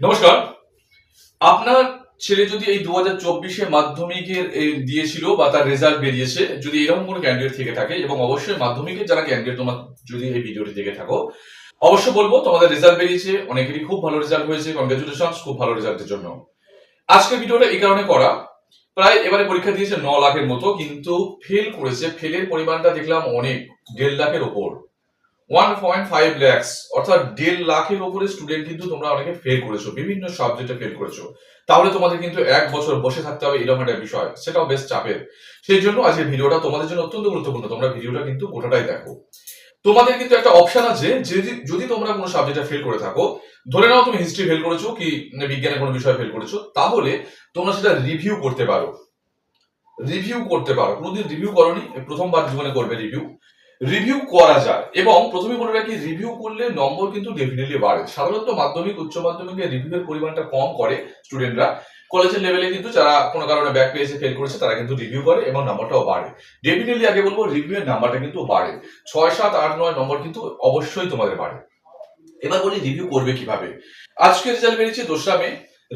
নমস্কার। আপনার ছেলে যদি এই দু হাজার চব্বিশে মাধ্যমিকের দিয়েছিল বা তার রেজাল্ট বেরিয়েছে, যদি এরকম কোনো ক্যান্ডিডেট থেকে থাকে এবং অবশ্যই মাধ্যমিকের যারা ক্যান্ডিডেট তোমার যদি এই ভিডিওটি দেখে থাকো, অবশ্যই বলব তোমাদের রেজাল্ট বেরিয়েছে। অনেকেরই খুব ভালো রেজাল্ট হয়েছে। কংগ্রেচুলেশন খুব ভালো রেজাল্টের জন্য। আজকের ভিডিওটা এই কারণে করা। প্রায় এবারে পরীক্ষা দিয়েছে ন লাখের মতো, কিন্তু ফেল করেছে। ফেলের পরিমাণটা দেখলাম অনেক, দেড় লাখের ওপর। ওয়ান পয়েন্ট অর্থাৎ দেড় লাখের উপরে স্টুডেন্ট কিন্তু তোমরা অনেকে ফেল করেছ, বিভিন্ন সাবজেক্টে ফেল করেছ। তাহলে তোমাদের কিন্তু এক বছর বসে থাকতে হবে, এরকম একটা বিষয়। সেটাও বেশ চাপের। সেই জন্য আজকের ভিডিওটা তোমাদের জন্য অত্যন্ত গুরুত্বপূর্ণ। তোমরা ভিডিওটা কিন্তু গোটাটাই দেখো। তোমাদের কিন্তু একটা অপশন আছে যদি যদি তোমরা কোনো সাবজেক্টে ফেল করে থাকো, ধরে নাও তুমি হিস্ট্রি ফেল করেছ, কি বিজ্ঞানের কোনো বিষয় ফেল করেছ, তাহলে তোমরা সেটা রিভিউ করতে পারো। রিভিউ করতে পারো। কোনোদিন রিভিউ করনি, প্রথমবার জীবনে করবে রিভিউ রিভিউ করা যায়। এবং প্রথমে বলে রাখি রিভিউ করলে নম্বর কিন্তু ডেফিনেটলি বাড়ে। সাধারণত মাধ্যমিক, উচ্চ মাধ্যমিকে রিভিউয়ের পরিমাণটা কম করে স্টুডেন্টরা কলেজের লেভেলে কিন্তু যারা কোনো কারণে ব্যাক পেয়েছে ফেল করেছে, তারা কিন্তু রিভিউ করে এবং নাম্বারটাও বাড়ে। ডেফিনেটলি আগে বলব রিভিউয়ের নাম্বারটা কিন্তু বাড়ে। ছয়, সাত, আট, নয় নম্বর কিন্তু অবশ্যই তোমাদের বাড়ে। এবার বলি রিভিউ করবে কীভাবে? আজকে রেজাল্ট বেরিয়েছে দোসরা মে।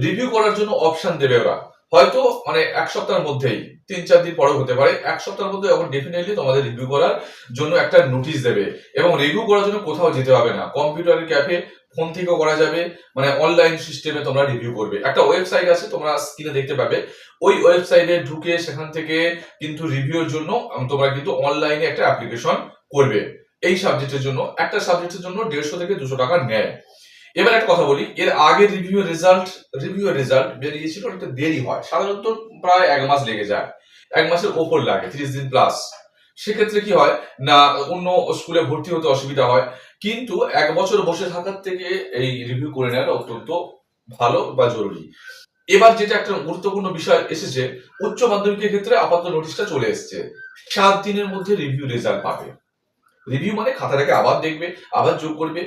রিভিউ করার জন্য অপশন দেবে ওরা। হয়তো মানে এক সপ্তাহের মধ্যেই, তিন চার দিন পরেও হতে পারে, এক সপ্তাহের মধ্যে এখন ডেফিনেটলি তোমাদের রিভিউ করার জন্য একটা নোটিশ দেবে এবং রিভিউ করার জন্য কোথাও যেতে হবে না। কম্পিউটারের ক্যাফে ফোন থেকেও করা যাবে মানে অনলাইন সিস্টেমে তোমরা রিভিউ করবে। একটা ওয়েবসাইট আছে, তোমরা স্ক্রিনে দেখতে পাবে। ওই ওয়েবসাইটে ঢুকে সেখান থেকে কিন্তু রিভিউর জন্য তোমরা কিন্তু অনলাইনে একটা অ্যাপ্লিকেশন করবে। এই সাবজেক্টের জন্য, একটা সাবজেক্টের জন্য দেড়শো থেকে দুশো টাকা নেয়। এবার একটা কথা বলি, এর আগে রিভিউ রেজাল্ট রিভিউ রেজাল্ট বেরিয়েছিল অনেকটা দেরি হয়, সাধারণত প্রায় এক মাস লেগে যায়, এক মাসের ওপর লাগে, ত্রিশ দিন প্লাস সেক্ষেত্রে কি হয়, না, অন্য স্কুলে ভর্তি হতে অসুবিধা হয়, কিন্তু এক বছর বসে থাকার থেকে এই রিভিউ করে নেওয়াটা অত্যন্ত ভালো বা জরুরি। এবার যেটা একটা গুরুত্বপূর্ণ বিষয় এসেছে, উচ্চ মাধ্যমিকের ক্ষেত্রে আপাতত নোটিশটা চলে এসেছে, সাত দিনের মধ্যে রিভিউ রেজাল্ট পাবে। রিভিউ মানে খাতাটাকে আবার দেখবে, আবার যোগ করবে।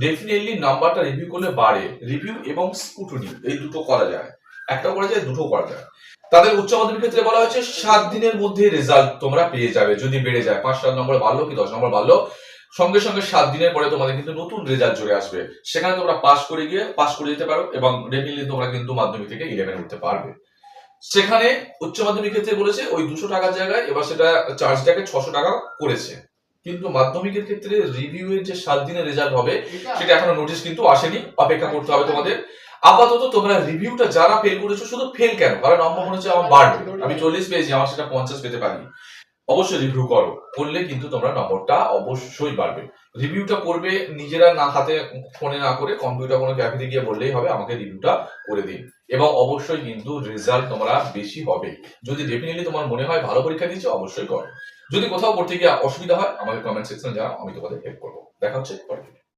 ডেফিনেটলি নাম্বারটা রিভিউ করলে বাড়ে। রিভিউ এবং স্কুটনি এই দুটো করা যায়। একটা করা যায় দুটো করা যায়। তাদের উচ্চ মাধ্যমিক ক্ষেত্রে বলা হয়েছে, সাত দিনের মধ্যে রেজাল্ট তোমরা পেয়ে যাবে, যদি বেড়ে যায়। পাঁচ, সাত নম্বর বাড়লো কি, দশ নম্বর বাড়লো? সঙ্গে সঙ্গে সাত দিনের পরে তোমাদের কিন্তু নতুন রেজাল্ট চলে আসবে। সেখানে তোমরা পাস করে গিয়ে পাস করে যেতে পারো এবং ডেফিনেটলি তোমরা কিন্তু মাধ্যমিক থেকে ইলেভেন উঠতে পারবে। সেখানে উচ্চ মাধ্যমিক ক্ষেত্রে বলেছে, ওই দুশো টাকার জায়গায় এবার সেটা চার্জটাকে ছশো টাকা করেছে। কিন্তু মাধ্যমিকের ক্ষেত্রে রিভিউ এর যে সাত দিনের রেজাল্ট হবে সেটা এখনও নোটিশ কিন্তু আসেনি অপেক্ষা করতে হবে তোমাদের। আপাতত তোমরা রিভিউটা যারা ফেল করেছ শুধু ফেল কেন? কারণ নম্বর মনে হচ্ছে আমার বাড়বে আমি চল্লিশ পেয়েছি আমার সেটা পঞ্চাশ পেতে পারি অবশ্যই রিভিউ করো। করলে কিন্তু তোমরা নম্বরটা অবশ্যই বাড়বে। রিভিউটা করবে নিজেরা না হাতে ফোনে না করে কম্পিউটার কোনো ক্যাফেতে গিয়ে বললেই হবে, আমাকে রিভিউটা করে দিন। এবং অবশ্যই কিন্তু রেজাল্ট তোমরা বেশি হবে। যদি ডেফিনেটলি তোমার মনে হয় ভালো পরীক্ষা দিয়েছ, অবশ্যই করো। যদি কোথাও পড়তে গিয়ে অসুবিধা হয়, আমাকে কমেন্ট সেকশন জানাও, আমি তোমাদের হেল্প করব। দেখা হচ্ছে পরে